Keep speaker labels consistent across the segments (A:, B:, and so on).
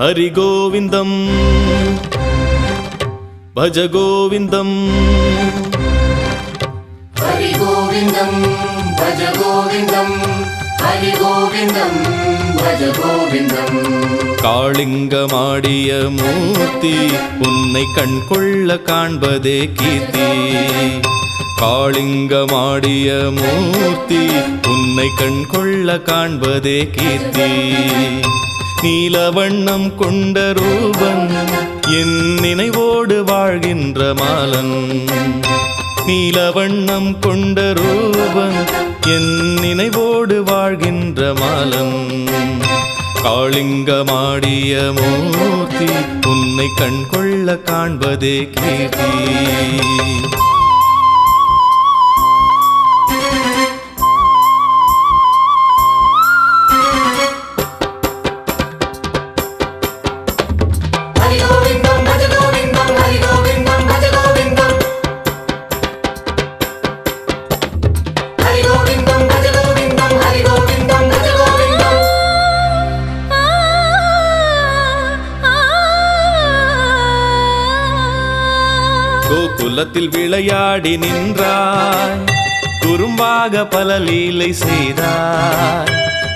A: हरिगोविन्दम्
B: भज गोविन्दम् हरिगोविन्दम् भज गोविन्दम् हरिगोविन्दम् भज गोविन्दम्
A: காளிங்கமாடிய மூர்த்தி உன்னை கண் கொள்ள காண்பதே கீர்த்தி. காளிங்கமாடிய மூர்த்தி உன்னை கண் கொள்ள காண்பதே கீர்த்தி. நீலவண்ணம் கொண்ட ரூபன் என் நினைவோடு வாழ்கின்ற மாலன். நீலவண்ணம் கொண்ட ரூபன் என் நினைவோடு வாழ்கின்ற மாலன். காளிங்கமாடிய மூர்த்தி உன்னை கண்கொள்ள காண்பதே கீர்த்தி. குலத்தில் விளையாடி நின்றாய். குறும்பாக பல லீலை செய்தாய்.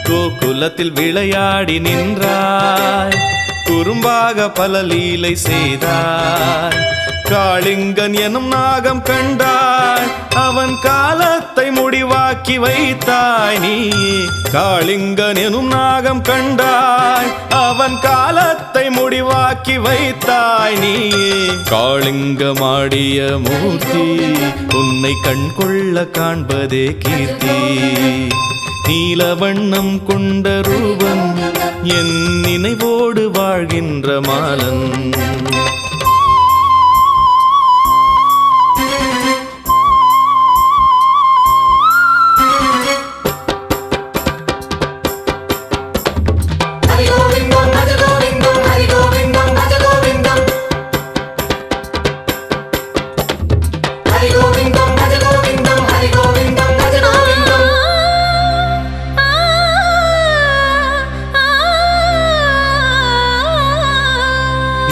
A: கோகுலத்தில் விளையாடி நின்றாய். குறும்பாக பல லீலை செய்தாய். காளிங்கன் எனும் நாகம் கண்டாய். அவன் காலத்தை முடிவாக்கி வைத்தாய் நீ காளிங்கன் எனும் நாகம் கண்டாய். அவன் காலத்தை முடிவாக்கி வைத்தாய் நீ காளிங்கமாடிய மூர்த்தி உன்னை கண் கொள்ள காண்பதே கீர்த்தி. நீல வண்ணம் கொண்ட ரூபம் என் நினைவோடு வாழ்கின்ற மாலன்.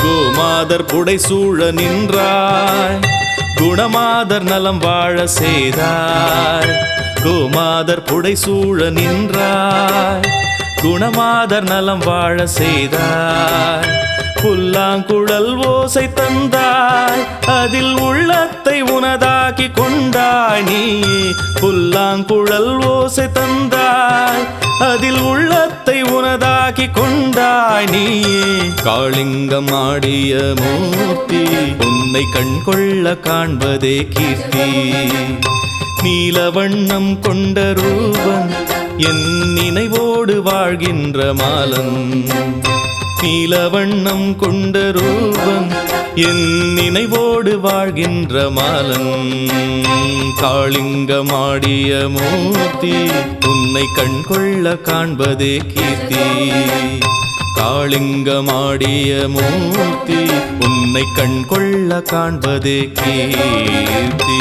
A: கோமாதர் புடை சூழ நின்றாய் குணமாதர் நலம் வாழ செய்தார். கோமாதர் புடை சூழ நின்றாய் குணமாதர் நலம் வாழ செய்தார். புல்லாங்குழல் ஓசை தந்தாய் அதில் உள்ளத்தை உனதாக்கி கொண்டாய் நீ புல்லாங்குழல் ஓசை தந்தாய் அதில் உள்ளத்தை உனதாக்கி கொண்டாய் நீயே. காளிங்கம் ஆடிய மூர்த்தி உன்னை கண் கொள்ள காண்பதே கீர்த்தி. நீலவண்ணம் கொண்ட ரூபம் என் நினைவோடு வாழ்கின்ற மாலன். நீலவண்ணம் கொண்ட ரூபன் என் நினைவோடு வாழ்கின்ற மாலன் காளிங்கமாடிய மூர்த்தி உன்னை கண் கொள்ள காண்பதே கீர்த்தி. காளிங்கமாடிய மூர்த்தி உன்னை கண் கொள்ள காண்பதே கீர்த்தி.